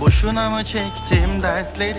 Boşuna mı çektim dertleri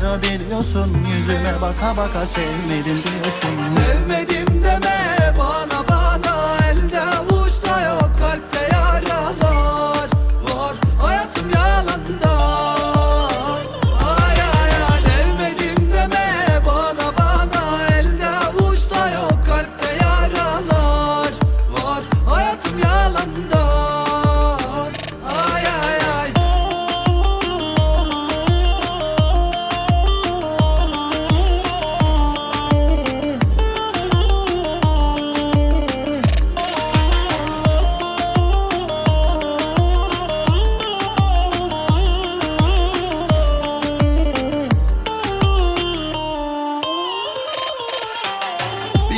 diyor biliyorsun Yüzüme baka baka sevmedim diyorsun